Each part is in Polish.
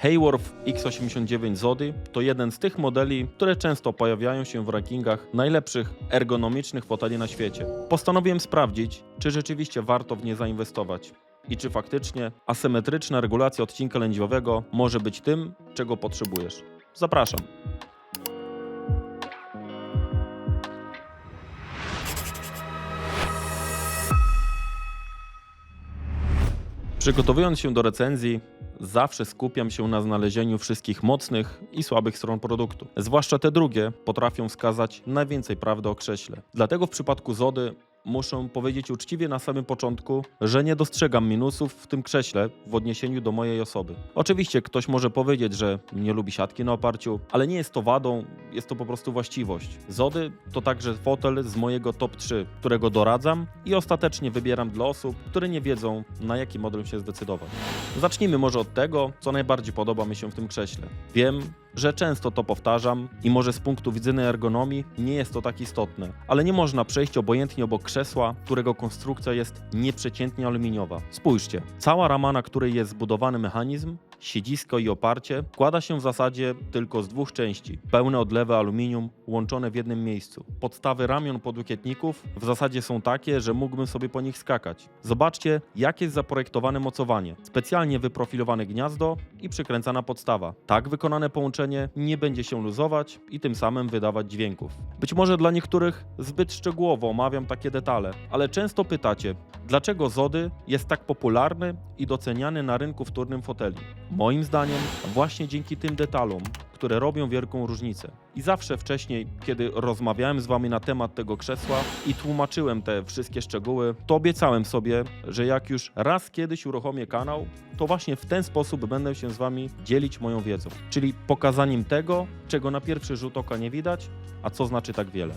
Hayworth X89 Zody to jeden z tych modeli, które często pojawiają się w rankingach najlepszych ergonomicznych foteli na świecie. Postanowiłem sprawdzić, czy rzeczywiście warto w nie zainwestować i czy faktycznie asymetryczna regulacja odcinka lędźwiowego może być tym, czego potrzebujesz. Zapraszam. Przygotowując się do recenzji, zawsze skupiam się na znalezieniu wszystkich mocnych i słabych stron produktu. Zwłaszcza te drugie potrafią wskazać najwięcej prawdy o krześle. Dlatego w przypadku Zody muszę powiedzieć uczciwie na samym początku, że nie dostrzegam minusów w tym krześle w odniesieniu do mojej osoby. Oczywiście ktoś może powiedzieć, że nie lubi siatki na oparciu, ale nie jest to wadą, jest to po prostu właściwość. Zody to także fotel z mojego top 3, którego doradzam i ostatecznie wybieram dla osób, które nie wiedzą na jaki model się zdecydować. Zacznijmy może od tego, co najbardziej podoba mi się w tym krześle. Wiem, że często to powtarzam i może z punktu widzenia ergonomii nie jest to tak istotne, ale nie można przejść obojętnie obok krzesła, którego konstrukcja jest nieprzeciętnie aluminiowa. Spójrzcie, cała rama, na której jest zbudowany mechanizm, siedzisko i oparcie składa się w zasadzie tylko z dwóch części. Pełne odlewy aluminium łączone w jednym miejscu. Podstawy ramion podłokietników w zasadzie są takie, że mógłbym sobie po nich skakać. Zobaczcie, jak jest zaprojektowane mocowanie. Specjalnie wyprofilowane gniazdo i przykręcana podstawa. Tak wykonane połączenie nie będzie się luzować i tym samym wydawać dźwięków. Być może dla niektórych zbyt szczegółowo omawiam takie detale, ale często pytacie, dlaczego Zody jest tak popularny i doceniany na rynku wtórnym foteli. Moim zdaniem właśnie dzięki tym detalom, które robią wielką różnicę. I zawsze wcześniej, kiedy rozmawiałem z wami na temat tego krzesła i tłumaczyłem te wszystkie szczegóły, to obiecałem sobie, że jak już raz kiedyś uruchomię kanał, to właśnie w ten sposób będę się z wami dzielić moją wiedzą. Czyli pokazaniem tego, czego na pierwszy rzut oka nie widać, a co znaczy tak wiele.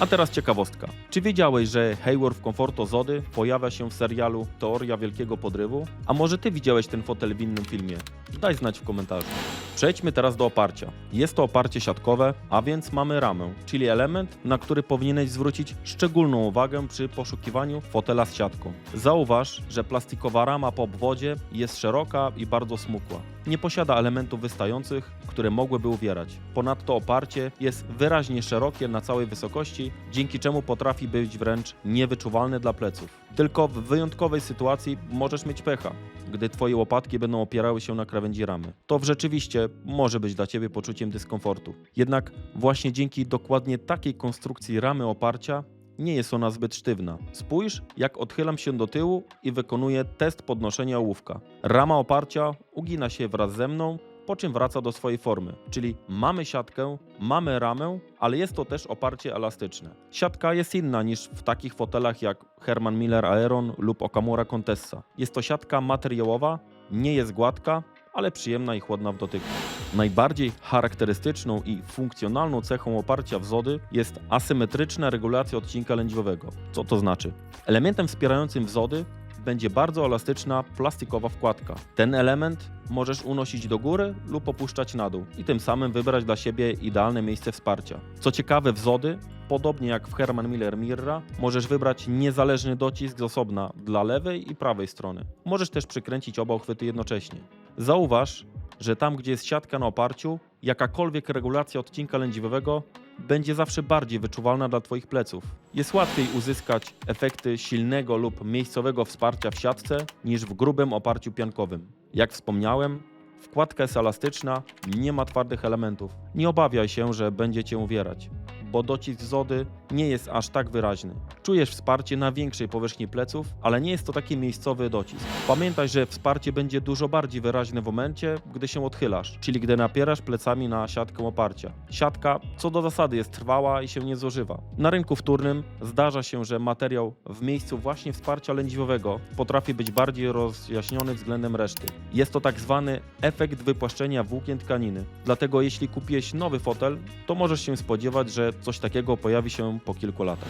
A teraz ciekawostka. Czy wiedziałeś, że Hayworth Comforto Zody pojawia się w serialu Teoria Wielkiego Podrywu? A może ty widziałeś ten fotel w innym filmie? Daj znać w komentarzu. Przejdźmy teraz do oparcia. Jest to oparcie siatkowe, a więc mamy ramę, czyli element, na który powinieneś zwrócić szczególną uwagę przy poszukiwaniu fotela z siatką. Zauważ, że plastikowa rama po obwodzie jest szeroka i bardzo smukła. Nie posiada elementów wystających, które mogłyby uwierać. Ponadto oparcie jest wyraźnie szerokie na całej wysokości, dzięki czemu potrafi być wręcz niewyczuwalne dla pleców. Tylko w wyjątkowej sytuacji możesz mieć pecha, gdy twoje łopatki będą opierały się na krawędzi ramy. To w rzeczywiście może być dla ciebie poczuciem dyskomfortu. Jednak właśnie dzięki dokładnie takiej konstrukcji ramy oparcia nie jest ona zbyt sztywna. Spójrz, jak odchylam się do tyłu i wykonuję test podnoszenia ołówka. Rama oparcia ugina się wraz ze mną, po czym wraca do swojej formy. Czyli mamy siatkę, mamy ramę, ale jest to też oparcie elastyczne. Siatka jest inna niż w takich fotelach jak Herman Miller Aeron lub Okamura Contessa. Jest to siatka materiałowa, nie jest gładka, ale przyjemna i chłodna w dotyku. Najbardziej charakterystyczną i funkcjonalną cechą oparcia wzody jest asymetryczna regulacja odcinka lędźwiowego. Co to znaczy? Elementem wspierającym wzody będzie bardzo elastyczna plastikowa wkładka. Ten element możesz unosić do góry lub opuszczać na dół i tym samym wybrać dla siebie idealne miejsce wsparcia. Co ciekawe, wzody, podobnie jak w Herman Miller Mirra, możesz wybrać niezależny docisk z osobna dla lewej i prawej strony. Możesz też przykręcić oba uchwyty jednocześnie. Zauważ, że tam gdzie jest siatka na oparciu, jakakolwiek regulacja odcinka lędźwiowego będzie zawsze bardziej wyczuwalna dla Twoich pleców. Jest łatwiej uzyskać efekty silnego lub miejscowego wsparcia w siatce niż w grubym oparciu piankowym. Jak wspomniałem, wkładka jest elastyczna, nie ma twardych elementów. Nie obawiaj się, że będzie Cię uwierać, bo docisk zody nie jest aż tak wyraźny. Czujesz wsparcie na większej powierzchni pleców, ale nie jest to taki miejscowy docisk. Pamiętaj, że wsparcie będzie dużo bardziej wyraźne w momencie, gdy się odchylasz, czyli gdy napierasz plecami na siatkę oparcia. Siatka co do zasady jest trwała i się nie zużywa. Na rynku wtórnym zdarza się, że materiał w miejscu właśnie wsparcia lędźwiowego potrafi być bardziej rozjaśniony względem reszty. Jest to tak zwany efekt wypłaszczenia włókien tkaniny. Dlatego jeśli kupiłeś nowy fotel, to możesz się spodziewać, że coś takiego pojawi się po kilku latach.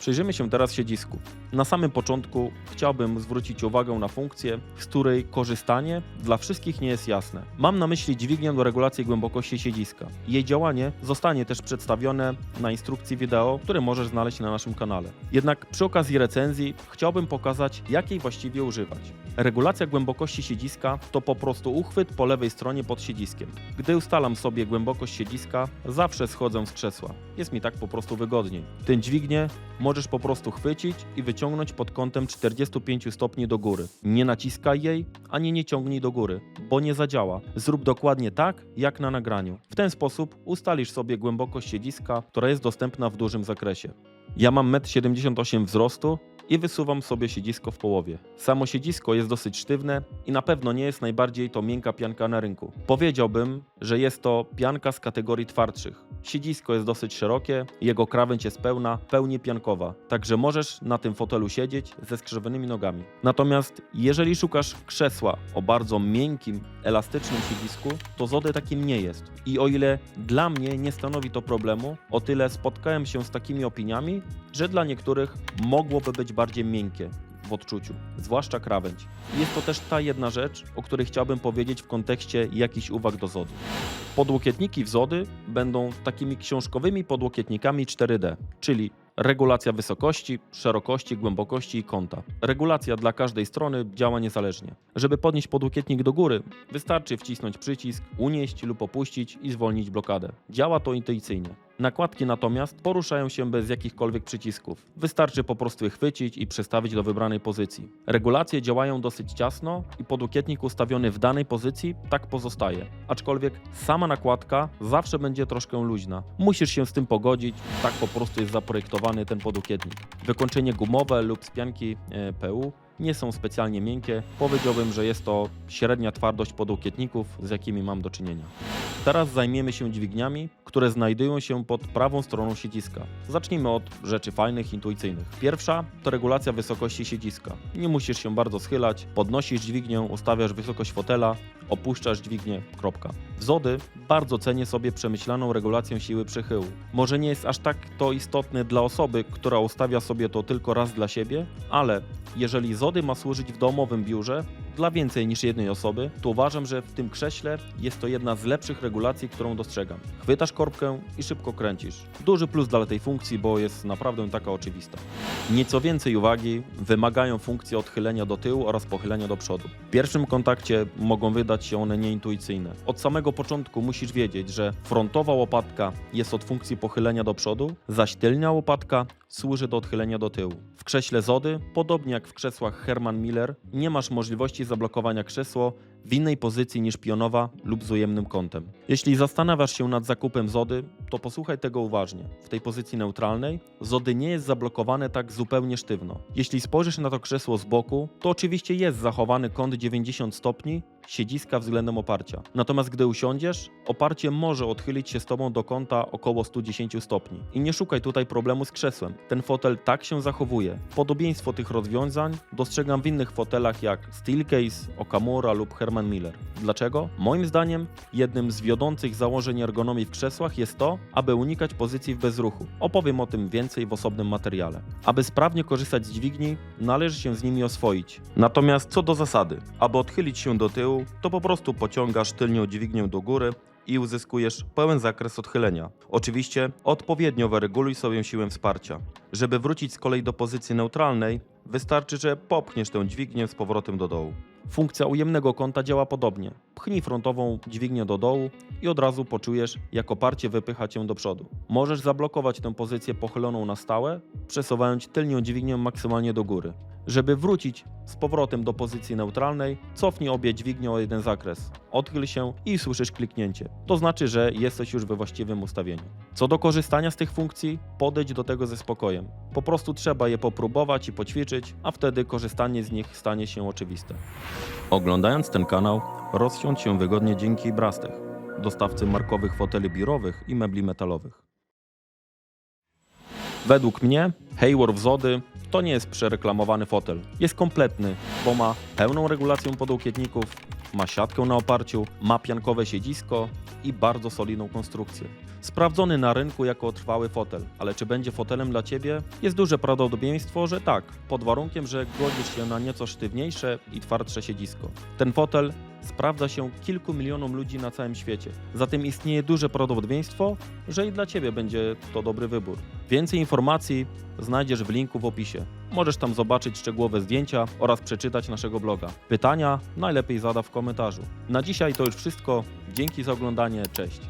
Przyjrzymy się teraz siedzisku. Na samym początku chciałbym zwrócić uwagę na funkcję, z której korzystanie dla wszystkich nie jest jasne. Mam na myśli dźwignię do regulacji głębokości siedziska. Jej działanie zostanie też przedstawione na instrukcji wideo, które możesz znaleźć na naszym kanale. Jednak przy okazji recenzji chciałbym pokazać, jak jej właściwie używać. Regulacja głębokości siedziska to po prostu uchwyt po lewej stronie pod siedziskiem. Gdy ustalam sobie głębokość siedziska, zawsze schodzę z krzesła. Jest mi tak po prostu wygodniej. Tę dźwignię możesz po prostu chwycić i wyciągnąć pod kątem 45 stopni do góry. Nie naciskaj jej, ani nie ciągnij do góry, bo nie zadziała. Zrób dokładnie tak, jak na nagraniu. W ten sposób ustalisz sobie głębokość siedziska, która jest dostępna w dużym zakresie. Ja mam 1,78 m wzrostu i wysuwam sobie siedzisko w połowie. Samo siedzisko jest dosyć sztywne i na pewno nie jest najbardziej to miękka pianka na rynku. Powiedziałbym, że jest to pianka z kategorii twardszych. Siedzisko jest dosyć szerokie, jego krawędź jest pełna, w pełni piankowa, także możesz na tym fotelu siedzieć ze skrzywionymi nogami. Natomiast jeżeli szukasz krzesła o bardzo miękkim, elastycznym siedzisku, to Zody takim nie jest. I o ile dla mnie nie stanowi to problemu, o tyle spotkałem się z takimi opiniami, że dla niektórych mogłoby być bardziej miękkie w odczuciu, zwłaszcza krawędź. Jest to też ta jedna rzecz, o której chciałbym powiedzieć w kontekście jakichś uwag do Zody. Podłokietniki w Zody będą takimi książkowymi podłokietnikami 4D, czyli regulacja wysokości, szerokości, głębokości i kąta. Regulacja dla każdej strony działa niezależnie. Żeby podnieść podłokietnik do góry, wystarczy wcisnąć przycisk, unieść lub opuścić i zwolnić blokadę. Działa to intuicyjnie. Nakładki natomiast poruszają się bez jakichkolwiek przycisków. Wystarczy po prostu je chwycić i przestawić do wybranej pozycji. Regulacje działają dosyć ciasno i podłokietnik ustawiony w danej pozycji tak pozostaje. Aczkolwiek sama nakładka zawsze będzie troszkę luźna. Musisz się z tym pogodzić, tak po prostu jest zaprojektowany ten podłokietnik. Wykończenie gumowe lub z pianki e, PU nie są specjalnie miękkie. Powiedziałbym, że jest to średnia twardość podłokietników, z jakimi mam do czynienia. Teraz zajmiemy się dźwigniami, które znajdują się pod prawą stroną siedziska. Zacznijmy od rzeczy fajnych, intuicyjnych. Pierwsza to regulacja wysokości siedziska. Nie musisz się bardzo schylać, podnosisz dźwignię, ustawiasz wysokość fotela, opuszczasz dźwignię, kropka. Zody bardzo cenię sobie przemyślaną regulację siły przechyłu. Może nie jest aż tak to istotne dla osoby, która ustawia sobie to tylko raz dla siebie, ale jeżeli Zody ma służyć w domowym biurze dla więcej niż jednej osoby, to uważam, że w tym krześle jest to jedna z lepszych regulacji, którą dostrzegam. Chwytasz korbkę i szybko kręcisz. Duży plus dla tej funkcji, bo jest naprawdę taka oczywista. Nieco więcej uwagi wymagają funkcje odchylenia do tyłu oraz pochylenia do przodu. W pierwszym kontakcie mogą wydać się one nieintuicyjne. Od samego początku musisz wiedzieć, że frontowa łopatka jest od funkcji pochylenia do przodu, zaś tylnia łopatka służy do odchylenia do tyłu. W krześle Zody, podobnie jak w krzesłach Herman Miller, nie masz możliwości zablokowania krzesło w innej pozycji niż pionowa lub z ujemnym kątem. Jeśli zastanawiasz się nad zakupem Zody, to posłuchaj tego uważnie. W tej pozycji neutralnej Zody nie jest zablokowane tak zupełnie sztywno. Jeśli spojrzysz na to krzesło z boku, to oczywiście jest zachowany kąt 90 stopni siedziska względem oparcia. Natomiast gdy usiądziesz, oparcie może odchylić się z tobą do kąta około 110 stopni. I nie szukaj tutaj problemu z krzesłem. Ten fotel tak się zachowuje. Podobieństwo tych rozwiązań dostrzegam w innych fotelach jak Steelcase, Okamura lub Herman Miller. Dlaczego? Moim zdaniem jednym z wiodących założeń ergonomii w krzesłach jest to, aby unikać pozycji w bezruchu. Opowiem o tym więcej w osobnym materiale. Aby sprawnie korzystać z dźwigni, należy się z nimi oswoić. Natomiast co do zasady, aby odchylić się do tyłu, to po prostu pociągasz tylnią dźwignię do góry i uzyskujesz pełen zakres odchylenia. Oczywiście odpowiednio wyreguluj sobie siłę wsparcia. Żeby wrócić z kolei do pozycji neutralnej, wystarczy, że popchniesz tę dźwignię z powrotem do dołu. Funkcja ujemnego kąta działa podobnie. Pchnij frontową dźwignię do dołu i od razu poczujesz, jak oparcie wypycha cię do przodu. Możesz zablokować tę pozycję pochyloną na stałe, przesuwając tylnią dźwignię maksymalnie do góry. Żeby wrócić z powrotem do pozycji neutralnej, cofnij obie dźwignie o jeden zakres. Odchyl się i słyszysz kliknięcie. To znaczy, że jesteś już we właściwym ustawieniu. Co do korzystania z tych funkcji, podejdź do tego ze spokojem. Po prostu trzeba je popróbować i poćwiczyć, a wtedy korzystanie z nich stanie się oczywiste. Oglądając ten kanał, rozsiądź się wygodnie dzięki Brastech, dostawcy markowych foteli biurowych i mebli metalowych. Według mnie Hayward Zody to nie jest przereklamowany fotel. Jest kompletny, bo ma pełną regulację podłokietników, ma siatkę na oparciu, ma piankowe siedzisko i bardzo solidną konstrukcję. Sprawdzony na rynku jako trwały fotel, ale czy będzie fotelem dla Ciebie? Jest duże prawdopodobieństwo, że tak, pod warunkiem, że godzisz się na nieco sztywniejsze i twardsze siedzisko. Ten fotel sprawdza się kilku milionom ludzi na całym świecie. Zatem istnieje duże prawdopodobieństwo, że i dla Ciebie będzie to dobry wybór. Więcej informacji znajdziesz w linku w opisie. Możesz tam zobaczyć szczegółowe zdjęcia oraz przeczytać naszego bloga. Pytania najlepiej zada w komentarzu. Na dzisiaj to już wszystko. Dzięki za oglądanie. Cześć.